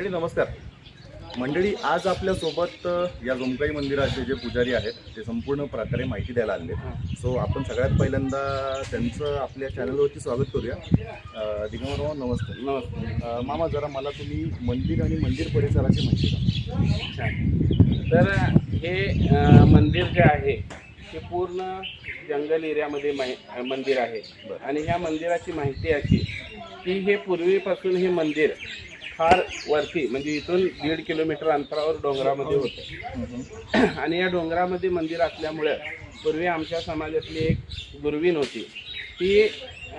मंडळी नमस्कार. मंडळी आज आपल्यासोबत या जोमकाई मंदिराचे जे पुजारी आहेत ते संपूर्ण प्रकारे माहिती द्यायला आले सो आपण सगळ्यात पहिल्यांदा त्यांचं आपल्या चॅनलवरती स्वागत करूया. दिगंबर मामा नमस्कार. नमस्ते अ, मामा जरा मला तुम्ही मंदिर आणि मंदिर परिसराची माहिती द्या. तर हे मंदिर जे आहे ते पूर्ण जंगल एरियामध्ये माहि मंदिर आहे. बरं. आणि ह्या मंदिराची माहिती अशी की हे पूर्वीपासून हे मंदिर फार वरती म्हणजे इथून दीड किलोमीटर अंतरावर डोंगरामध्ये होतं. आणि या डोंगरामध्ये मंदिर असल्यामुळे पूर्वी आमच्या समाजातली एक दुर्वीण होती ती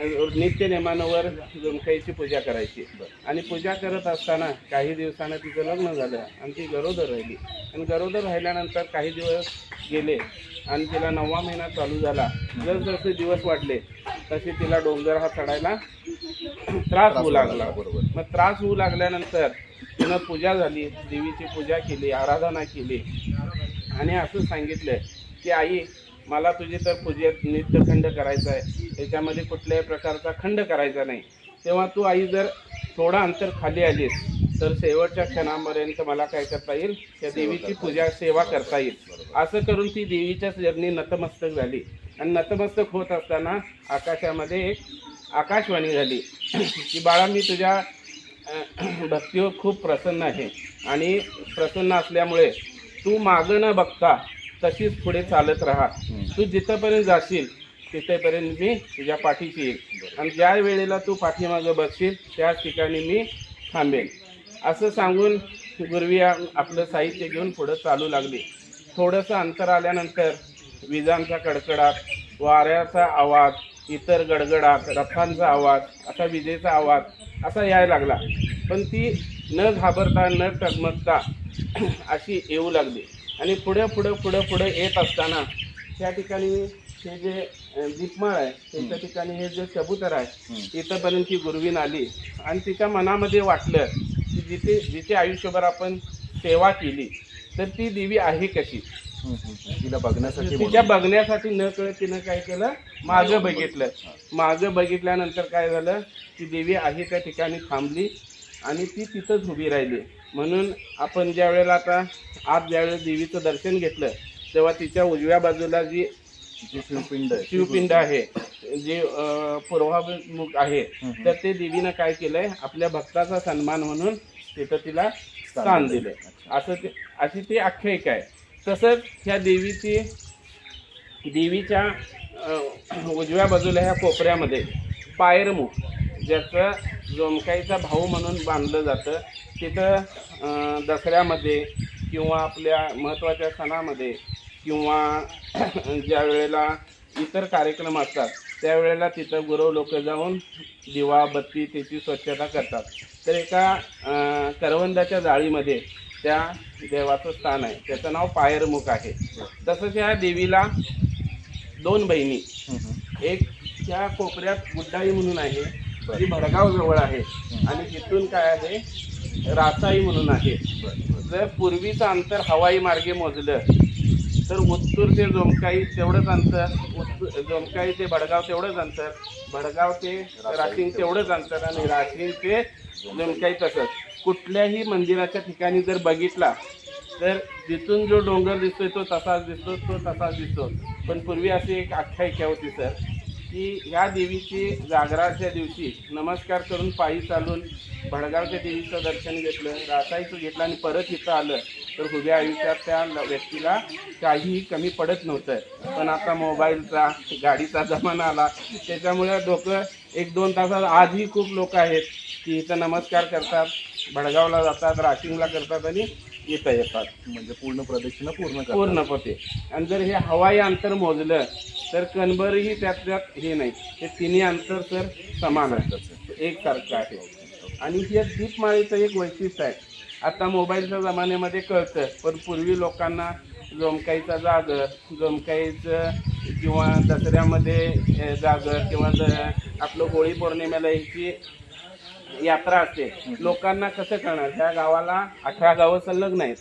नित्य नेमानावर जोमकाईची पूजा करायची. आणि पूजा करत असताना काही दिवसानं तिचं लग्न झालं आणि ती गरोदर राहिली. आणि गरोदर राहिल्यानंतर काही दिवस गेले आणि तिला नववा महिना चालू झाला. जसजसे दिवस वाढले तसे तिला डोंगर हा चढायला त्रास होऊ लागला. बरोबर मग त्रास होऊ लागल्यानंतर तिनं पूजा झाली देवीची पूजा केली आराधना केली. आणि असं सांगितलं की आई मला तुझी तर पूजेत नित्यखंड करायचा आहे. त्याच्यामध्ये कुठल्याही प्रकारचा खंड करायचा नाही. तेव्हा तू आई जर थोडं अंतर खाली आलीस तर शेवटच्या क्षणापर्यंत मला काय करता येईल? त्या देवीची पूजा सेवा करता येईल. असं करून ती देवीच्या चरणी नतमस्तक झाली. आणि नतमस्तक होत असताना आकाशामध्ये एक आकाशवाणी झाली. की बाळा मी तुझ्या भक्तीवर खूप प्रसन्न आहे. आणि प्रसन्न असल्यामुळे तू मागं न बघता तशीच पुढे चालत राहा. तू जिथंपर्यंत जाशील तिथेपर्यंत मी तुझ्या पाठीशी येईल आणि ज्या वेळेला तू पाठीमागं बसशील त्याच ठिकाणी मी थांबेन. असं सांगून गुरवी आपलं साहित्य घेऊन पुढं चालू लागली. थोडंसं अंतर आल्यानंतर विजांचा कडकडाट वाऱ्याचा आवाज इतर गडगडाट रथांचा आवाज असा विजेचा आवाज असा यायला लागला. पण ती न घाबरता न टगमगता अशी येऊ लागली. आणि पुढे पुढे पुढे पुढे येत असताना त्या ठिकाणी हे जे दीपमाळ आहे त्याच्या ठिकाणी हे जे कबूतर आहे इथंपर्यंत ती गुरवीन आली. आणि तिच्या मनामध्ये वाटलं की जिथे जिथे आयुष्यभर आपण सेवा केली तर ती देवी आहे कशी? तिला बघण्यासाठी तिच्या बघण्यासाठी न कळत तिनं काय केलं? मागं बघितलं. मागं बघितल्यानंतर काय झालं? ती देवी आहे त्या ठिकाणी थांबली? आणि ती तिथंच उभी राहिली. म्हणून आपण ज्या वेळेला आता आज ज्यावेळेला देवीचं दर्शन घेतलं तेव्हा तिच्या उजव्या बाजूला जी शिवपिंड शिवपिंड आहे जे पूर्वाभिमुख आहे तर ते देवीनं काय केलंय आपल्या भक्ताचा सन्मान म्हणून तिथं तिला स्थान दिलंय. असं ते अशी ती आख्यायिका आहे. तसंच ह्या देवीची देवीच्या उजव्या बाजूला ह्या कोपऱ्यामध्ये पायरमुख ज्याचं जोमकाईचा भाऊ म्हणून बांधलं जातं तिथं दसऱ्यामध्ये किंवा आपल्या महत्त्वाच्या सणामध्ये किंवा ज्या वेळेला इतर कार्यक्रम असतात त्यावेळेला तिथं गुरव लोक जाऊन दिवा बत्ती त्याची स्वच्छता करतात. तर एका करवंदाच्या जाळीमध्ये त्या देवाचं स्थान आहे. त्याचं नाव पायरमुख आहे. तसंच या देवीला दोन बहिणी. एक त्या कोपऱ्यात गुड्डाई म्हणून आहे जी भडगाव जवळ आहे. आणि तिथून काय आहे? रासाई म्हणून आहे. जर पूर्वीचं अंतर हवाई मार्गे मोजलं तर उत्तूर ते जोमकाई तेवढंच अंतर उत्तू- जोमकाई ते भडगाव तेवढंच अंतर भडगाव ते राशिंग तेवढंच अंतर आणि राशिंग ते जोमकाई तसंच. कुठल्याही मंदिराच्या ठिकाणी जर बघितला तर जिथून जो डोंगर दिसतोय तो तसाच दिसतो तो तसाच दिसतो. पण पूर्वी अशी एक आख्यायिका होती सर. की ह्या देवीची जागराच्या दिवशी नमस्कार करून पायी चालून भडगावच्या देवीचं दर्शन घेतलं रासाईचं घेतलं आणि परत इथं आलं तर उभ्या आयुष्यात त्या व्यक्तीला काहीही कमी पडत नव्हतं. पण आता मोबाईलचा गाडीचा जमाना आला. त्याच्यामुळे डोकं एक दोन तासात आजही खूप लोक आहेत की इथं नमस्कार करतात भडगावला जातात राशिंगला करतात आणि इथं येतात. म्हणजे पूर्ण प्रदक्षिणा पूर्ण करतात. पूर्णपणे आणि जर हे हवाई अंतर मोजलं तर कणभरही त्यात त्यात हे नाही. हे तिन्ही अंतर तर समान आहे. एकसारखं आहे. आणि हे दीपमाळीचं एक वैशिष्ट्य आहे. आता मोबाईलच्या जमान्यामध्ये कळतं पण पूर्वी लोकांना जोमकाईचा जागर जोमकाईचं किंवा दसऱ्यामध्ये अं, जागर किंवा ज- आपलं होळी पौर्णिमेला ह्याची यात्रा असते. लोकांना कसं करणार? ह्या गावाला अठरा गावं संलग्न आहेत.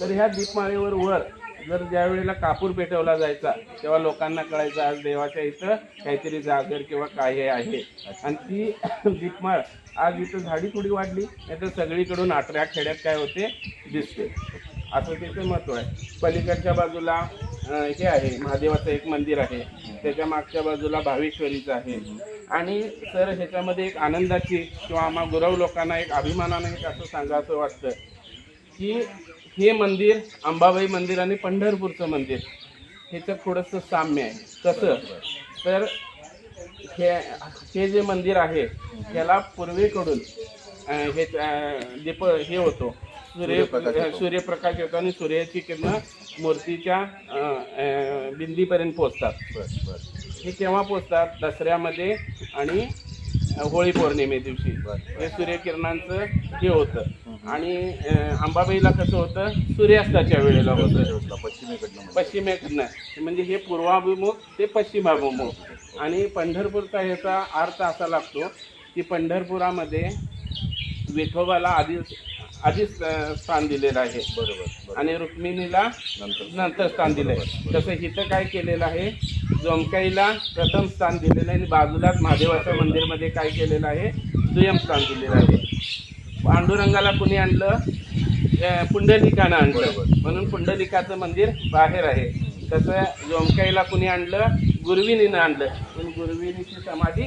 तर ह्या दीपमाळीवर वर जर ज्या वेळेला कापूर पेटवला जायचा तेव्हा लोकांना कळायचं आज देवाच्या इथं काहीतरी जागर किंवा काय आहे. आणि ती दीपमाळ आज इथं झाडी थोडी वाढली नाही तर सगळीकडून अठरा खेड्यात काय होते दिसते. असं त्याचं महत्त्व आहे. पलीकडच्या बाजूला हे आहे महादेवाचं एक मंदिर आहे. त्याच्या मागच्या बाजूला भावेश्वरीचं आहे. आणि सर ह्याच्यामध्ये एक आनंदाची किंवा आम्हा गुरव लोकांना एक अभिमानानं एक असं सांगावं वाटतं की हे मंदिर अंबाबाई मंदिर आणि पंढरपूरचं मंदिर ह्याच्यात थोडंसं साम्य आहे. कसं? तर हे हे जे मंदिर आहे त्याला पूर्वेकडून हे दीप हे होतो. सूर्य सूर्यप्रकाश येतो. आणि सूर्याची किरणं मूर्तीच्या बिंदीपर्यंत पोचतात बर बर. हे केव्हा पोचतात दसऱ्यामध्ये आणि होळी पौर्णिमे दिवशी. हे सूर्यकिरणांचं हे होतं. आणि अं, अंबाबाईला कसं होतं? सूर्यास्ताच्या वेळेला होतं. पश्चिमेकडनं पश्चिमेकडनं. म्हणजे हे पूर्वाभिमुख ते पश्चिमाभिमुख. आणि पंढरपूरचा ह्याचा अर्थ असा लागतो की पंढरपुरामध्ये विठोबाला आधी आधीच अं, स्थान दिलेलं आहे. बरोबर आणि रुक्मिणीला नंतर. नंतर स्थान दिलंय. तसं इथं काय केलेलं आहे? जोमकाईला प्रथम स्थान दिलेलं आहे आणि बाजूलाच महादेवाच्या मंदिरमध्ये काय केलेलं आहे? दुय्यम स्थान दिलेलं आहे. पांडुरंगाला कुणी आणलं? अं, पुंडलिकानं आणलं. म्हणून पुंडलिकाचं मंदिर बाहेर आहे. तसं जोमकाईला कुणी आणलं? गुरविणीनं आणलं. पण गुरविणीची समाधी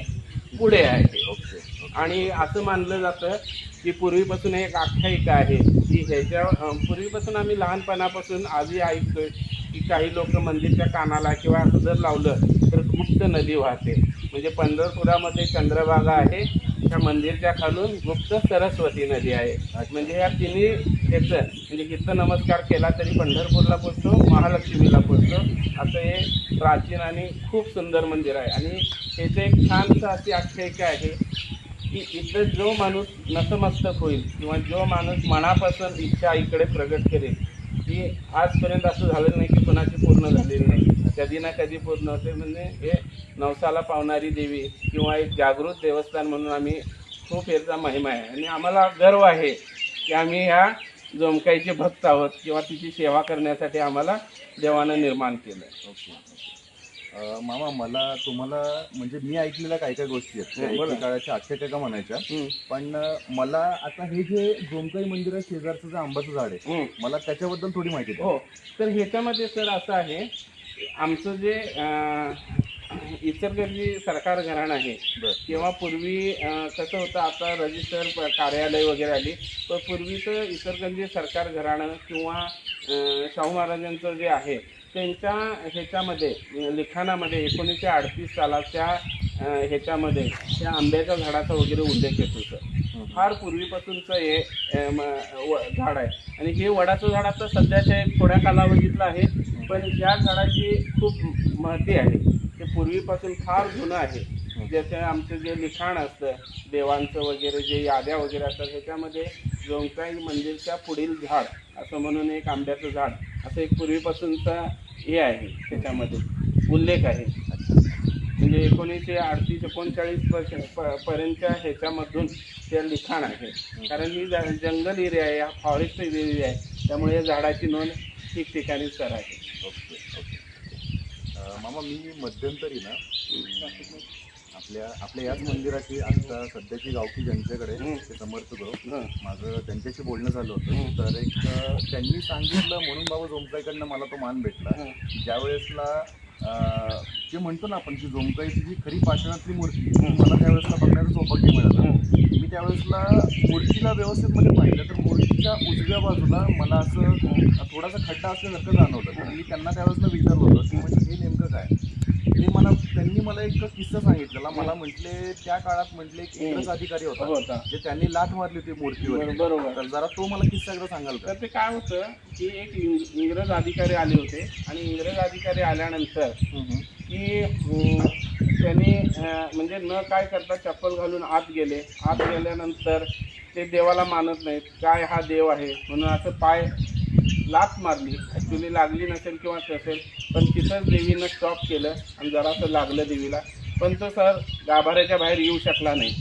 पुढे आहे. ओके आणि असं मानलं जातं की पूर्वीपासून एक आख्यायिका आहे की ह्याच्या पूर्वीपासून आम्ही लहानपणापासून आजही ऐकतोय की काही लोक मंदिरच्या कानाला किंवा असं जर लावलं तर गुप्त नदी वाहते. म्हणजे पंढरपुरामध्ये चंद्रभागा आहे त्या मंदिरच्या खालून गुप्त सरस्वती नदी आहे. म्हणजे या तिन्ही त्याचं म्हणजे इथं नमस्कार केला तरी पंढरपूरला पोचतो महालक्ष्मीला पोचतो. असं हे प्राचीन आणि खूप सुंदर मंदिर आहे. आणि त्याचं एक छानसं अशी आख्यायिका आहे की इथं जो माणूस नतमस्तक होईल किंवा जो माणूस मनापासून इच्छा इकडे प्रगट करेल की आजपर्यंत असं झालं नाही की कोणाची पूर्ण झालेली नाही. कधी ना कधी पूर्ण होते. म्हणजे हे नवसाला पावणारी देवी किंवा एक जागृत देवस्थान म्हणून आम्ही खूप याचा महिमा आहे. आणि आम्हाला गर्व आहे की आम्ही ह्या जोमकाईचे भक्त आहोत किंवा तिची सेवा करण्यासाठी आम्हाला देवानं निर्माण केलं ओके अं, मामा मला तुम्हाला म्हणजे मी ऐकलेल्या काय काय गोष्टी आहेत. त्या हं, बोला. एकेकाळाच्या आख्यायिका म्हणायच्या. हम्म, पण अं, मला आता हे जे जोमकाई मंदिर आहे शेजारचं जे आंबाचं झाड आहे हम्म. मला त्याच्याबद्दल थोडी माहिती द्या. हो. तर ह्याच्यामध्ये सर असं आहे आमचं जे अं, इचलकरंजी सरकार घराणं आहे. किंवा पूर्वी अं, कसं होतं आता रजिस्टर प- कार्यालय वगैरे आली तर पूर्वीचं इचलकरंजी सरकार घराणं किंवा अं, शाहू महाराजांचं जे आहे त्यांच्या ह्याच्यामध्ये अं, लिखाणामध्ये एकोणीसशे अडतीस सालाच्या अं, ह्याच्यामध्ये त्या आंब्याच्या झाडाचा वगैरे उल्लेख येतो सर फार पूर्वीपासूनचं हे अं, म- व- झाड आहे. आणि हे वडाचं झाड आता सध्याच्या एक थोड्या कालावधीतलं आहे पण या झाडाची खूप महती आहे पूर्वीपासून फार जुनं आहे. ज्याचे आमचं जे लिखाण असतं देवांचं वगैरे जे याद्या वगैरे असतात ह्याच्यामध्ये जोंकाई मंदिरच्या पुढील झाड असं म्हणून एक आंब्याचं झाड असं एक पूर्वीपासूनचा हे आहे त्याच्यामध्ये. उल्लेख आहे. म्हणजे एकोणीसशे अडतीस एकोणचाळीस वर्ष प- पर्यंतच्या ह्याच्यामधून ते लिखाण आहे. कारण ही ज- जंगल एरिया आहे हा फॉरेस्ट एरिया आहे. त्यामुळे या झाडाची नोंद ठिकठिकाणी सर आहे. मामा मी मध्यंतरी ना आपल्या आपल्या याच मंदिराची आता सध्याची गावकी हं. ते समर्थ करू. माझं त्यांच्याशी बोलणं झालं होतं. तर एक त्यांनी सांगितलं म्हणून बाबा जोमकाईकडनं मला तो मान भेटला ज्या वेळेसला जे म्हणतो ना आपण की जोमकाईची जी खरी पाषाणातली मूर्ती ती हं. मला त्यावेळेसला बघण्याचं सौभाग्य मिळालं. मी त्यावेळेसला मूर्तीला व्यवस्थित मध्ये पाहिलं तर मूर्तीच्या उजव्या बाजूला मला असं थोडासा खड्डा असल्यासारखं जाणवलं तर मी त्यांना त्यावेळेसला विचारलं होतं की म्हणजे हे नेमकं काय ते मला त्यांनी मला एक किस्सा सांगितलेला. मला म्हटले त्या काळात म्हटले एक इंग्रज अधिकारी होता. जे त्यांनी लाथ मारली होती मूर्तीवर. बरो- बरोबर. तर जरा तो मला किस्सा एकदा सांगाल का? तर ते काय होतं की एक इंग- इंग्रज अधिकारी आले होते. आणि इंग्रज अधिकारी आल्यानंतर की त्यांनी म्हणजे न काय करता चप्पल घालून आत गेले. आत गेल्यानंतर ते देवाला मानत नाहीत. काय हा देव आहे? म्हणून असं पाय लात मारली. ॲक्च्युली लागली नसेल किंवा नसेल पण तिथंच देवीनं स्टॉप केलं आणि जरासं लागलं देवीला. पण तो सर गाभाऱ्याच्या बाहेर येऊ शकला नाही.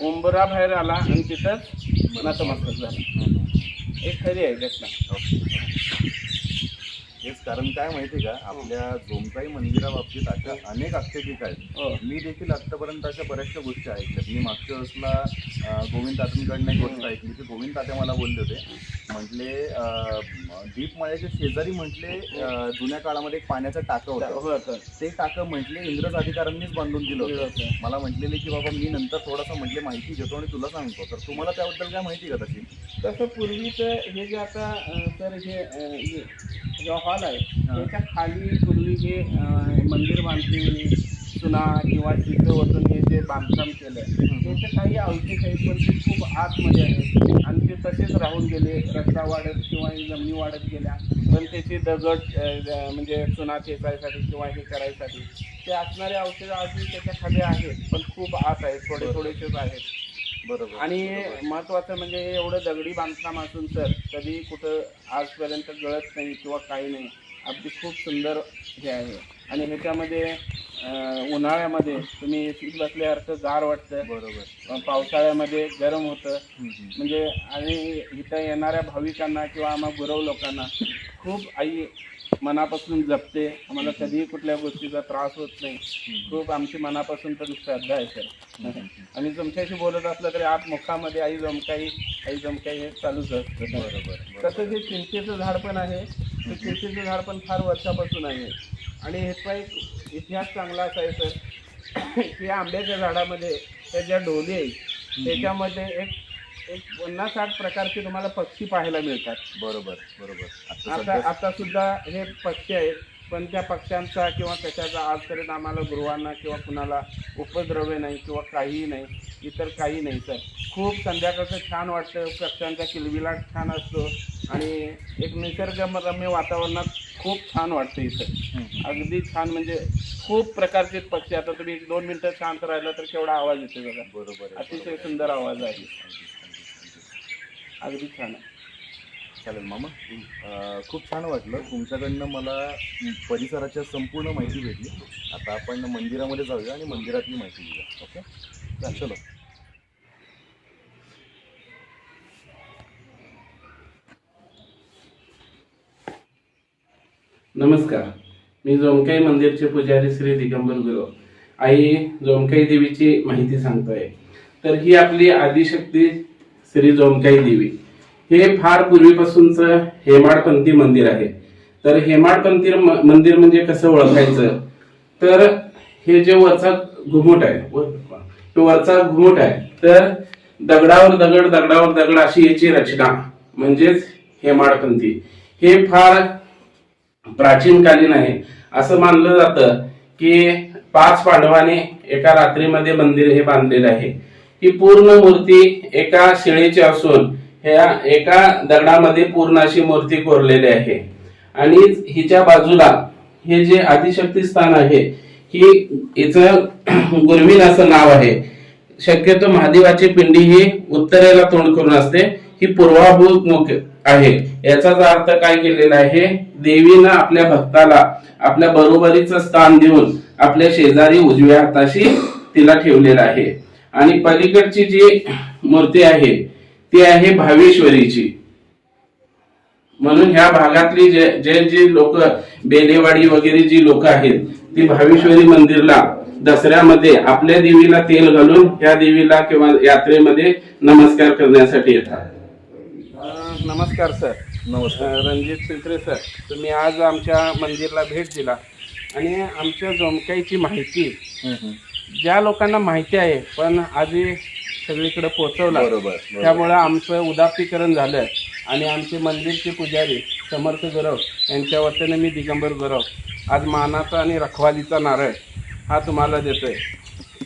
उंबरा बाहेर आला आणि तिथंच नतमस्तक झाला. एक खरी आहे घटना. हेच कारण काय माहिती का? आपल्या जोमकाई मंदिराबाबतीत अशा अनेक आख्यायिका आहेत. हो. मी देखील आतापर्यंत अशा बऱ्याचशा गोष्टी ऐकल्यात मी मागच्या वेळेसला गोविंद तात्यांकडनं एक गोष्ट ऐकली की गोविंद तात्या मला बोलले होते. म्हटले दीपमाळ्याच्या शेजारी म्हटले जुन्या काळामध्ये एक पाण्याचं टाकं होतं. हो सर ते टाकं म्हटले इंग्रज अधिकाऱ्यांनीच बांधून दिलं होतं. मला म्हटलेले की बाबा मी नंतर थोडासा म्हटले माहिती घेतो आणि तुला सांगतो. तर तुम्हाला त्याबद्दल काय माहिती का तशी? तसं पूर्वीचं हे जे आता तर हे हे जो हॉल आहे त्याच्याखाली पूर्वी हे अं, मंदिर बांधते चुना किंवा चित्र ओतून हे जे बांधकाम केलं त्याचे काही अवशेष आहेत पण ते खूप आतमध्ये आहेत. आणि ते तसेच राहून गेले रस्ता वाढत किंवा जमिनी वाढत गेल्या. पण त्याचे दगड म्हणजे चुना ठेचायसाठी किंवा हे करायसाठी ते असणारे अवशेष अजून त्याच्याखाली आहेत पण खूप आत आहेत थोडे थोडेसेच आहेत. बरोबर. आणि. महत्वाचं म्हणजे हे एवढं दगडी बांधकाम असून तर कधी कुठं आजपर्यंत गळत नाही किंवा काही नाही. अगदी खूप सुंदर हे आहे. आणि ह्याच्यामध्ये अं, उन्हाळ्यामध्ये तुम्ही सीट बसल्यासारखं गार वाटतं. बरोबर. अं, पावसाळ्यामध्ये गरम होतं. हम्म, हम्म. म्हणजे आणि इथं येणाऱ्या भाविकांना किंवा आम्हा गुरव लोकांना खूप आई मनापासून जपते. आम्हाला कधीही कुठल्या गोष्टीचा त्रास होत नाही. खूप आमची मनापासून तर श्रद्धा आहे सर. आणि तुमच्याशी बोलत असलं तरी आत मुखामध्ये आई जमकाई आई जमकाई हे चालूच असतं. बरोबर जे चिंचेचं झाड पण आहे ते चिंचेचं झाड पण फार वर्षापासून आहे. आणि ह्याचा एक इतिहास चांगला असा आहे सर. की आंब्याच्या झाडामध्ये त्या ज्या डोली आहेत त्याच्यामध्ये एक एक पन्नास साठ प्रकारचे तुम्हाला पक्षी पाहायला मिळतात. बरोबर बरोबर. आता आता सध्या आता सुद्धा हे पक्षी आहेत पण त्या पक्ष्यांचा किंवा कशाचा आजपर्यंत आम्हाला गृहांना किंवा कुणाला उपद्रव्य नाही किंवा काहीही नाही इतर काही नाही सर. खूप संध्याकाळचं छान वाटतं पक्ष्यांचा किलबिलाट छान असतो आणि एक निसर्गरम्य वातावरणात खूप छान वाटतं इथं. अगदी छान म्हणजे खूप प्रकारचे पक्षी. आता तुम्ही एक दोन मिनटं शांत राहिलं तर केवढा आवाज येतो बघा. बरोबर आहे, अतिशय आहे. सुंदर आवाज आहे. अगदी छान आहे. चालेल. मामा अं, खूप छान वाटलं. तुमच्याकडनं मला परिसराच्या संपूर्ण माहिती भेटली. आता आपण मंदिरामध्ये जाऊया आणि मंदिरातली माहिती घेऊया. ओके? चलो. नमस्कार. मी जोमकाई मंदिरचे पुजारी श्री दिगंबर गुरु. आई जोमकाई देवीची माहिती सांगतोय. तर ही आपली आदिशक्ती श्री जोमकाई देवी. हे फार पूर्वीपासूनच हेमाडपंथी मंदिर आहे. तर हेमाडपंथी म- मंदिर म्हणजे कसं ओळखायचं? तर हे जे वरचा घुमट आहे तो वरचा घुमट आहे तर दगडावर दगड दगडावर दगड अशी याची रचना म्हणजेच हेमाडपंथी. हे फार प्राचीन कालीन आहे. असं मानलं जातं की पाच पांडवाने एका रात्रीमध्ये मंदिर हे बांधलेलं आहे. ही पूर्ण मूर्ती एका शिळेची असून ह्या एका दगडामध्ये पूर्ण अशी मूर्ती कोरलेली आहे. आणि हिच्या बाजूला हे जे आदिशक्ती स्थान आहे ही हिचं गुरवीन असं नाव आहे. शक्यतो महादेवाची पिंडी ही उत्तरेला तोंड करून असते. ही पूर्वाभिमुख आहे. याचाच अर्थ काय केलेला आहे? देवीनं आपल्या भक्ताला आपल्या बरोबरीचं स्थान देऊन आपल्या शेजारी उजव्या हाताशी तिला ठेवलेलं आहे. आणि पलीकडची जी मूर्ती आहे ती आहे भावेश्वरीची. म्हणून ह्या भागातली जे जे जी लोक बेलेवाडी वगैरे जी लोक आहेत ती भावेश्वरी मंदिरला दसऱ्यामध्ये आपल्या देवीला तेल घालून ह्या देवीला किंवा यात्रेमध्ये नमस्कार करण्यासाठी येतात. नमस्कार सर. नमस्कार. रणजित पिंपरे सर. तुम्ही आज आमच्या मंदिरला भेट दिला. आणि आमच्या जोमकाईची माहिती. ज्या लोकांना माहिती आहे पण आधी सगळीकडे पोहोचवला. बरोबर. त्यामुळं आमचं उदात्तीकरण झालं आणि आमचे मंदिरचे पुजारी समर्थ गौरव यांच्या वतीने मी दिगंबर गौरव आज मानाचा आणि रखवालीचा नारळ हा तुम्हाला देतोय.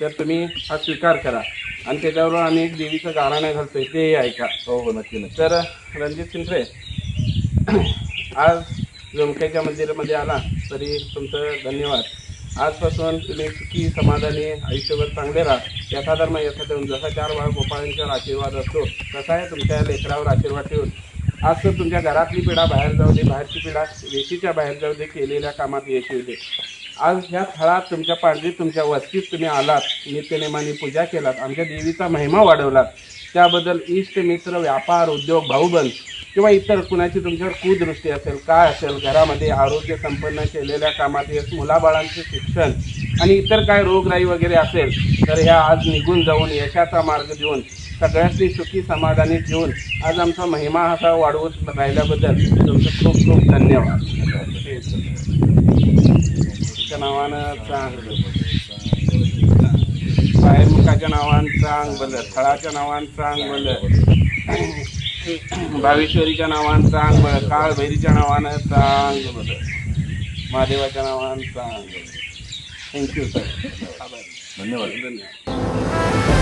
तर तुम्ही हा स्वीकार करा. आणि त्याच्यावर आम्ही एक देवीचं गाणं घालतोय. तेही ऐका. हो हो नक्की नक्की. तर रणजित सिंत्रे आज जमकाईच्या मंदिरामध्ये आला. तरी तुमचं धन्यवाद. आजपासून तुम्ही सुखी समाधानी आयुष्यभर चांगले राहा. यथा धर्म यथा देऊन जसा चार बाळ गोपाळांच्यावर आशीर्वाद असतो तसा आहे तुमच्या लेकरावर आशीर्वाद ठेवून. आज तर तुमच्या घरातली पिढा बाहेर जाऊ दे बाहेरची पिढा वेशीच्या बाहेर जाऊ दे केलेल्या कामात यश येऊ दे. आज ह्या स्थळात तुमच्या पाडवीत तुमच्या वस्तीत तुम्ही आलात नित्यनेमाने पूजा केलात आमच्या देवीचा महिमा वाढवलात. त्याबद्दल इष्ट मित्र व्यापार उद्योग भाऊबंद किंवा इतर कुणाची तुमच्यावर कुदृष्टी असेल काय असेल घरामध्ये आरोग्य संपन्न केलेल्या कामात यश मुलाबाळांचे शिक्षण आणि इतर काय रोगराई वगैरे असेल तर ह्या आज निघून जाऊन यशाचा मार्ग देऊन सगळ्यांनी सुखी समाधानी ठेवून आज आमचा महिमा असा वाढवत राहिल्याबद्दल तुमचं खूप खूप धन्यवाद. नावानं चांगलं साहेबमुखाच्या नावानं चांग भलं थळाच्या नावानं चांग भलं भावेश्वरीच्या नावानं चांग भलं काळभैरीच्या नावानं चांग भलं महादेवाच्या नावानं चांग थँक्यू सर धन्यवाद. धन्यवाद.